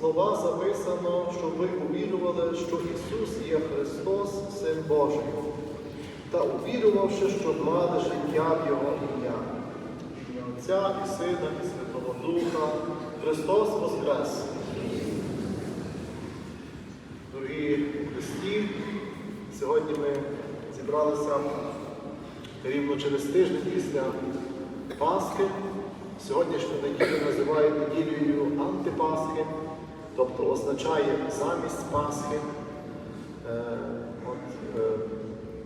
слова записано, щоб ви увірували, що Ісус є Христос, Син Божий, та увірувавши, щоб мали життя в Його ім'я. Ім'я Отця і Сина, і Святого Духа. Христос Воскрес! Дорогі Христі, сьогодні ми зібралися рівно через тиждень після Пасхи. Сьогоднішню неділю називають неділею антипасхи, тобто означає замість Пасхи. Е, от, е,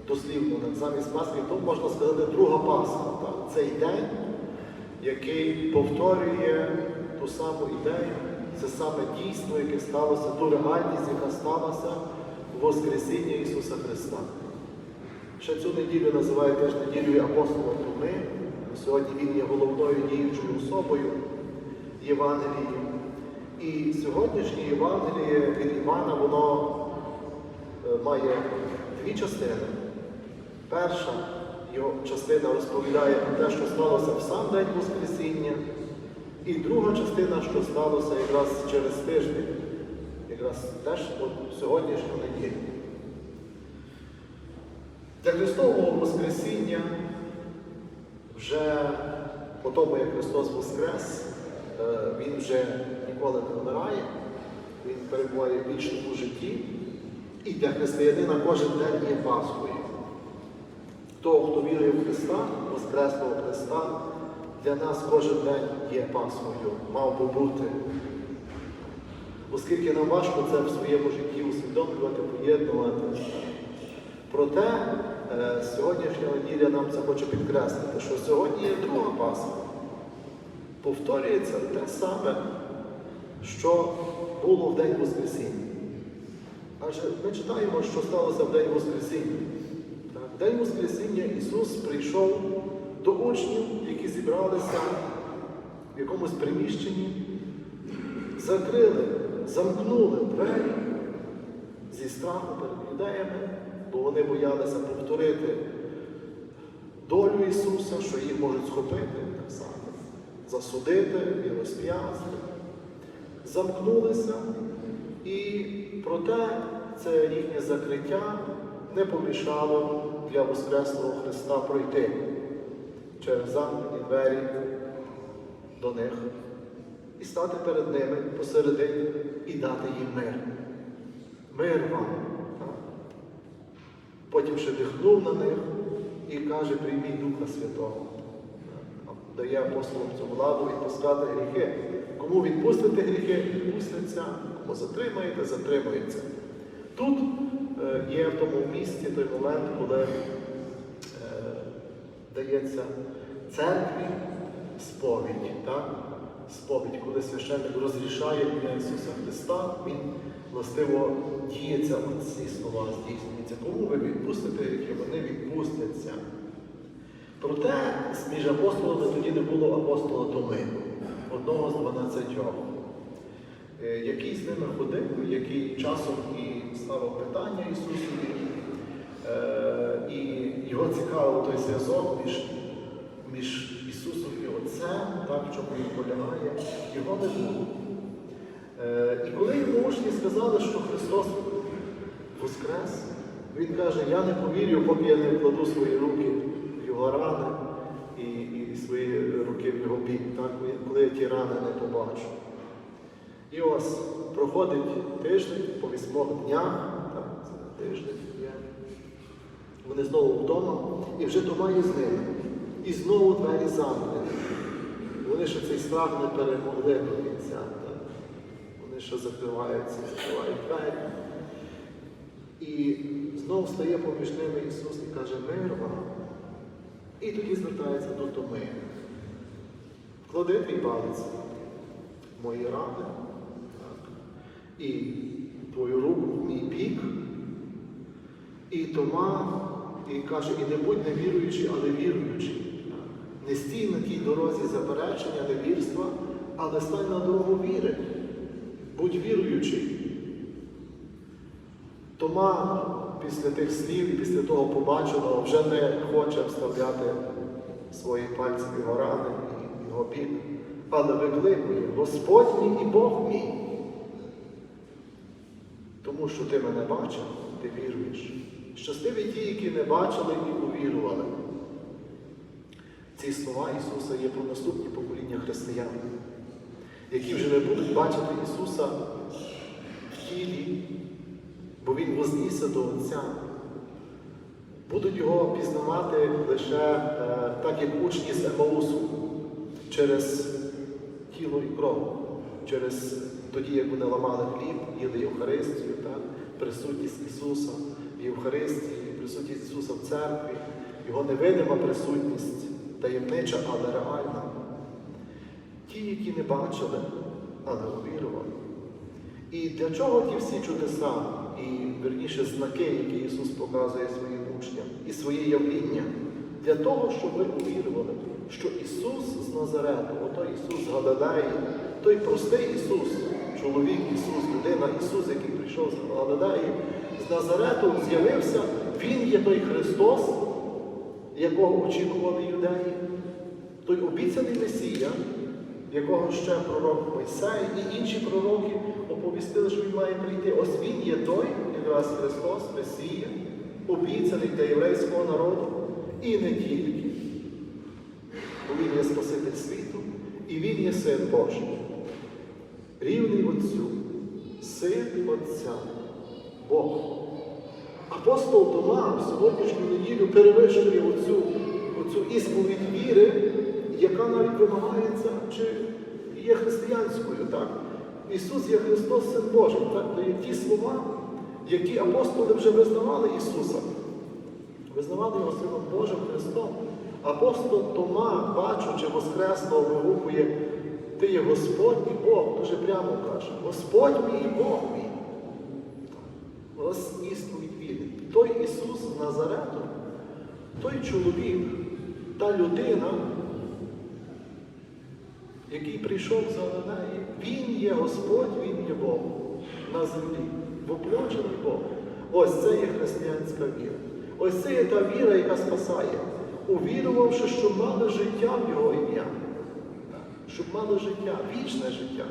дослівно замість Пасхи, то можна сказати друга Пасха. Так? Цей день, який повторює ту саму ідею, це саме дійство, яке сталося, ту реальність, яка сталася в Воскресіння Ісуса Христа. Ще цю неділю називають теж неділею апостола Томи. Сьогодні він є головною діючою особою Євангелії. І сьогоднішнє Євангеліє від Івана, воно е, має дві частини. Перша його частина розповідає про те, що сталося в сам день Воскресіння, і друга частина, що сталося якраз через тиждень, якраз теж от сьогоднішню неділю. Для Христового Воскресіння вже по тому, як Христос Воскрес, е, Він вже ніколи не вмирає, Він перебуває в вічному житті. І для християнина кожен день є Пасхою. Того, хто вірує в Христа, Воскреслого Христа, для нас кожен день є Пасхою, мав би бути. Оскільки нам важко це в своєму житті усвідомлювати, поєднувати. Проте е, сьогоднішня неділя нам це хоче підкреслити, що сьогодні є друга Пасха. Повторюється те саме, що було в День Воскресіння. Адже ми читаємо, що сталося в День Воскресіння. В День Воскресіння Ісус прийшов до учнів, які зібралися в якомусь приміщенні, закрили, замкнули двері зі страху перед юдеями, бо вони боялися повторити долю Ісуса, що їх можуть схопити так само, засудити і розп'ясти. Замкнулися, і проте це їхнє закриття не помішало для Воскреслого Христа пройти через замкнені двері до них і стати перед ними посередині і дати їм мир. Мир вам. Потім ще дихнув на них і каже, прийміть Духа Святого. Дає апостолам цю владу відпускати гріхи. Кому відпустите гріхи, відпустяться, кому затримаєте, затримується. Тут е, є в тому місці той момент, коли е, дається церкві сповідь. Так? Сповідь, коли священник розрішає ім'я Ісуса Христа, Він властиво діється, ці слова здійснюються. Кому ви відпустите гріхи, вони відпустяться. Проте між апостолами тоді не було апостола Томи, одного з дванадцятьох, який з ними ходив, який часом і ставив питання Ісусові, е, і його цікавив той зв'язок між, між Ісусом і Отцем, так, в чому він полягає, його не було. І коли йому учні сказали, що Христос Воскрес, Він каже, я не повірю, поки я не вкладу свої руки в його рани і, і свої руки в його бік, так, коли я ті рани не побачу. І ось проходить тиждень по вісьмох днях, так, це тиждень є. Вони знову вдома, і вже Тома є з ними. І знову двері замкнені. Вони ще цей страх не перемогли до кінця. Вони ще закриваються, закривають двері. І знову стає поміж ними Ісус і каже, мир вам. І тоді звертається до Томи. Клади твій палець в мої рани так, і твою руку в мій бік. І Тома і каже, і не будь невіруючий, але віруючий. Не стій на тій дорозі заперечення, невірства, але стань на дорогу віри. Будь віруючий. Тома після тих слів і після того побаченого вже не хоче вставляти свої пальці в його рани і його бік, але викликує Господь мій і Бог мій. тому що ти мене бачив, ти віруєш. Щасливі ті, які не бачили і увірували. Ці слова Ісуса є про наступні покоління християн, які вже не будуть бачити Ісуса в тілі, бо Він вознісся до Отця. Будуть його пізнавати лише е, так, як учні з Емаусу, через тіло і кров, через тоді, як вони ламали хліб, їли Євхаристію, так? присутність Ісуса в Євхаристії, присутність Ісуса в церкві, Його невидима присутність, таємнича, але реальна. Ті, які не бачили, але увірували. І для чого ті всі чудеса, і верніше знаки, які Ісус показує своїм учням, і своє явління? Для того, щоб ви увірували, що Ісус з Назарету, отой Ісус з той простий Ісус, чоловік Ісус, людина Ісус, який прийшов з Галилеї, з Назарету з'явився, Він є той Христос, якого очікували юдеї, той обіцяний Месія, якого ще пророк Мойсей і інші пророки оповістили, що він має прийти. Ось він є той, якраз Христос, Месія, обіцяний для єврейського народу, і не тільки. Бо Він є Спаситель світу, і Він є Син Божий. Рівний Отцю, Син Отця, Бог. Апостол Тома в сьогоднішню неділю перевищує оцю, оцю ісповідь віри, вимагається, чи є християнською. Так? Ісус є Христос, Син Божий. Так? То є ті слова, які апостоли вже визнавали Ісуса. Визнавали його Сином Божим Христом. Апостол Тома, бачучи Воскресного, вигукує, Ти є Господь і Бог, дуже прямо каже, Господь мій Бог мій. Ось ісповідь віри. Той Ісус Назарету, той чоловік, та людина, який прийшов з Галилеї, Він є Господь, Він є Бог на землі, воплочений Бог. Ось це є християнська віра. Ось це є та віра, яка спасає, увірувавши, що мали життя в Його ім'я. Щоб мали життя, вічне життя.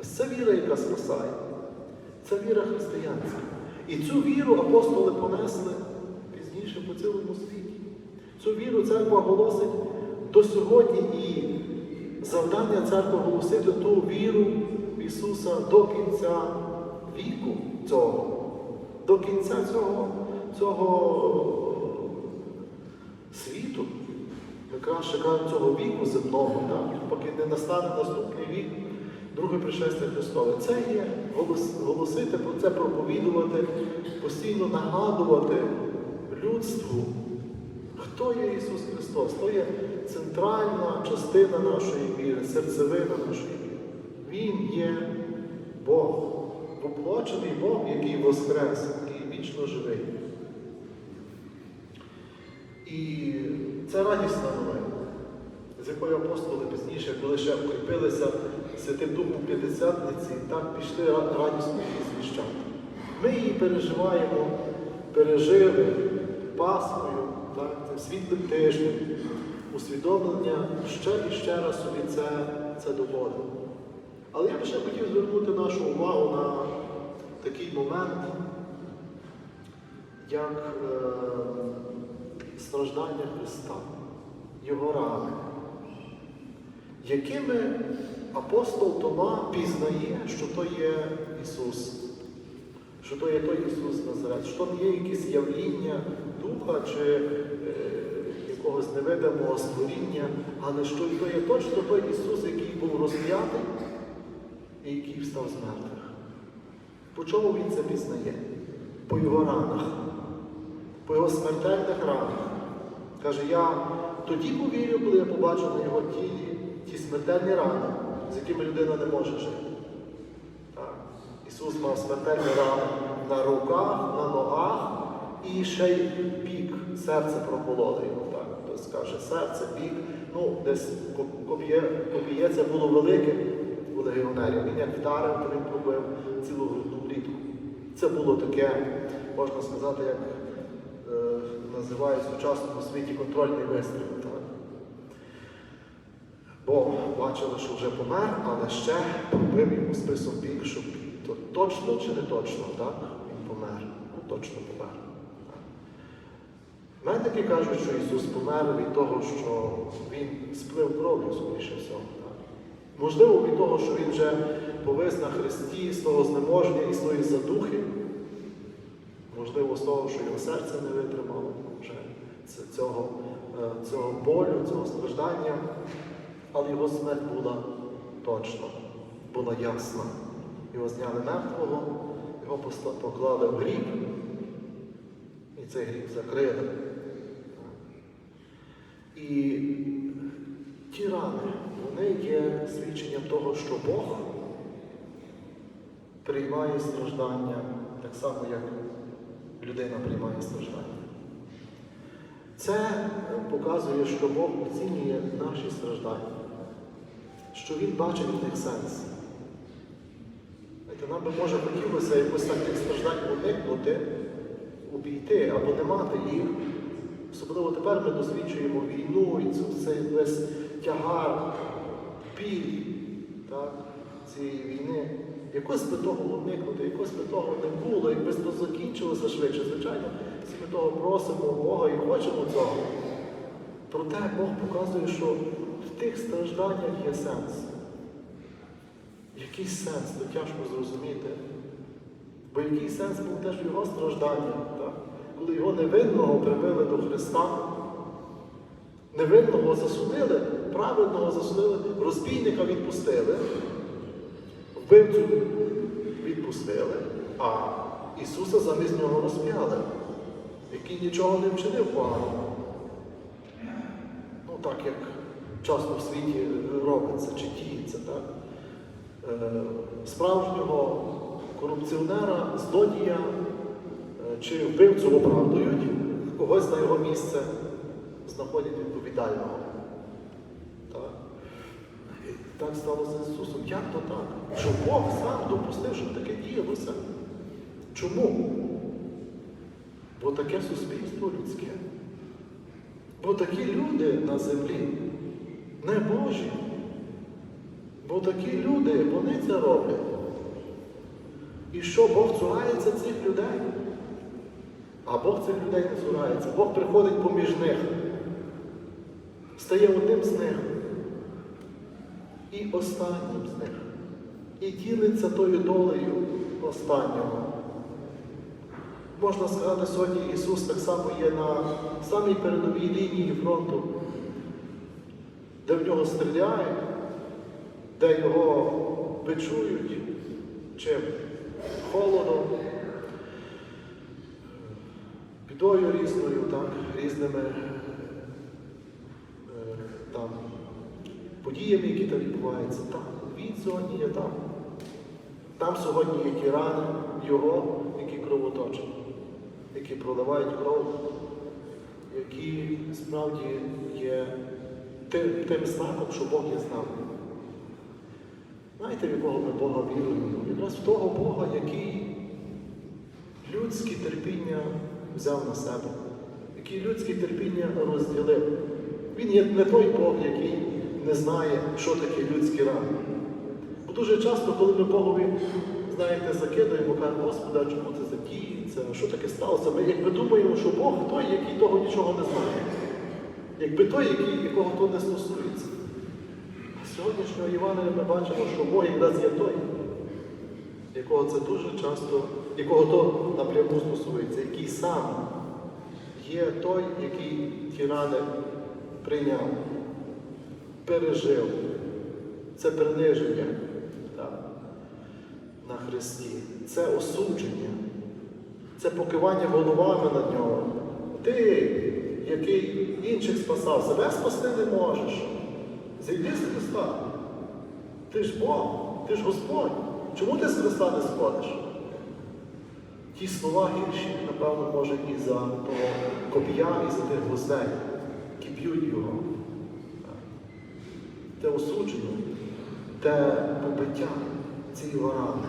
Ось це віра, яка спасає. Це віра християнська. І цю віру апостоли понесли пізніше по цілому світі. Цю віру церква голосить до сьогодні і завдання церкви голосити ту віру в Ісуса до кінця віку цього, до кінця цього, цього світу. Ми краще кажемо цього віку земного, так? поки не настане наступний вік. Друге пришестя Христове. Це є голос- голосити про це, проповідувати, постійно нагадувати людству, хто є Ісус Христос. То є центральна частина нашої віри, серцевина нашої віри. Він є Бог, воплочений Бог, який воскрес, який вічно живий. І це радісна новина з якою апостоли пізніше, коли ще укріпилися Святим Духом П'ятдесятниці, так пішли ра- радісно звіщати. Ми її переживаємо, пережили Пасхою, так, світлим тижнем, усвідомлення ще і ще раз собі це, це доводимо. Але я б ще хотів звернути нашу увагу на такий момент, як е, страждання Христа, Його рани якими апостол Тома пізнає, що то є Ісус, що то є той Ісус Назарет, що то є якесь явління Духа чи е, якогось невидимого створіння, але що то є точно той Ісус, який був розп'ятий і який встав з мертвих. По чому він це пізнає? По його ранах, по його смертельних ранах. Каже, я тоді повірю, коли я побачу на його тілі ті смертельні рани, з якими людина не може жити. Так. Ісус мав смертельні рани на руках, на ногах і ще й бік, серце прокололи його. Скаже, серце, бік. Ну, десь коп'є це було велике у легіонерів. Він як вдарив, то він пробив цілу грудну клітку. Це було таке, можна сказати, як е, називають в сучасному світі контрольний вистріл. Так? Бо бачили, що вже помер, але ще пробив йому списом бік, щоб то точно чи не точно, так? він помер. Ну, точно помер. Медики кажуть, що Ісус помер від того, що Він сплив кров'ю, скоріше всього. Можливо, від того, що Він вже повис на хресті з того знеможення і з тої задухи. Можливо, з того, що його серце не витримало вже цього, е, цього болю, цього страждання. Але його смерть була точна, була ясна. Його зняли мертвого, його поклали в гріб, і цей гріб закрили. І ті рани, вони є свідченням того, що Бог приймає страждання так само, як людина приймає страждання. Це показує, що Бог оцінює наші страждання, що Він бачить в них сенс. Нам би може хотілося якось так тих страждань уникнути, обійти або не мати їх. Особливо тепер ми досліджуємо війну і цю- цей весь тягар, біль так, цієї війни. Якось би того уникнути, якось би того не було, якби то закінчилося швидше. Звичайно, всі ми того просимо Бога і хочемо цього. Проте Бог показує, що в тих стражданнях є сенс. Який сенс, то тяжко зрозуміти. Бо який сенс був теж в його стражданнях, так? Коли його невинного прибили до Христа, невинного засудили, праведного засудили, розбійника відпустили, вбивцю відпустили, а Ісуса замість нього розп'яли, який нічого не вчинив поганого. Ну так як часто в світі робиться чи діється, так? Е, справжнього корупціонера, злодія чи вбивцю оправдують, когось на його місце знаходять відповідального. Так? І так сталося з Ісусом. Як то так? Що Бог сам допустив, щоб таке діялося? Чому? Бо таке суспільство людське. Бо такі люди на землі не Божі. Бо такі люди, вони це роблять. І що Бог цурається цих людей? А Бог цих людей не цурається. Бог приходить поміж них, стає одним з них і останнім з них. І ділиться тою долею останнього. Можна сказати, сьогодні Ісус так само є на самій передовій лінії фронту, де в нього стріляють, де його бичують, чим холодом, бідою різною, так, різними е, там, подіями, які там відбуваються. Там, він сьогодні є там. Там сьогодні є ті рани його, які кровоточать, які проливають кров, які справді є тим, тим знаком, що Бог є з нами. Знаєте, в якого ми Бога віруємо? Якраз в того Бога, який людське терпіння взяв на себе, який людське терпіння розділив. Він є не той Бог, який не знає, що таке людські рани. Бо дуже часто, коли ми Богові, знаєте, закидаємо, кажемо, Господи, чому це задіється? Що таке сталося? Ми якби думаємо, що Бог той, який того нічого не знає. Якби той, який, якого то не стосується. А сьогоднішнього Івана ми бачимо, що Бог якраз є той, якого це дуже часто, якого то напряму стосується, який сам є той, який ті рани прийняв, пережив. Це приниження так, на Христі, це осудження, це покивання головами над нього. Ти, який інших спасав, себе спасти не можеш. Зійди з Христа. Ти ж Бог, ти ж Господь. Чому ти з Христа не сходиш? Ті слова гірші, напевно, може, і за того коп'я, і за тих гвоздей, які б'ють його. Те осудження, те побиття цієї рани.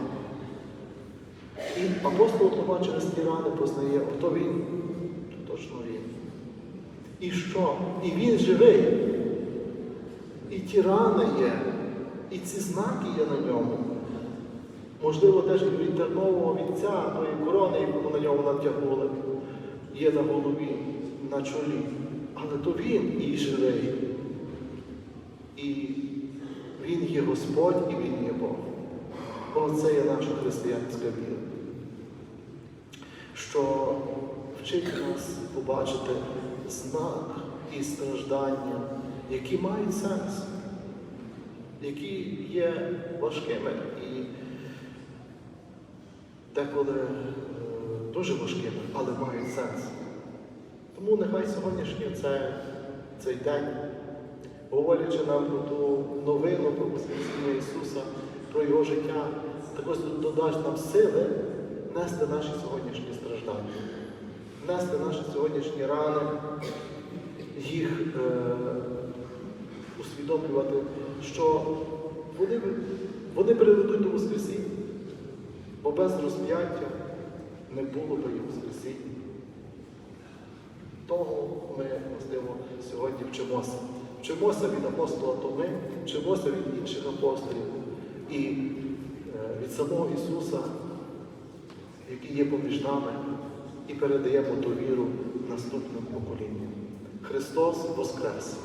І апостол Тома через ті рани познає, ото він, то точно він. І що? І він живий. І ті рани є, і ці знаки є на ньому. Можливо, теж від тернового вінця, тої корони, яку на ньому натягнули, є на голові, на чолі. Але то він і живий. І Він є Господь і Він є Бог. Оце є наша християнська віра. Що вчить нас побачити знак і страждання, які мають сенс, які є важкими і деколи е, дуже важкими, але мають сенс. Тому нехай сьогоднішній це, цей день, говорячи нам про ту новину про Воскресіння Ісуса, про Його життя, також додасть нам сили нести наші сьогоднішні страждання, нести наші сьогоднішні рани, їх е, усвідомлювати, що вони, вони приведуть до Воскресіння, бо без розп'яття не було би і Воскресіння. Того ми, можливо, сьогодні вчимося. Вчимося від апостола Томи, вчимося від інших апостолів і е, від самого Ісуса, який є поміж нами, і передаємо ту віру наступним поколінням. Христос Воскрес!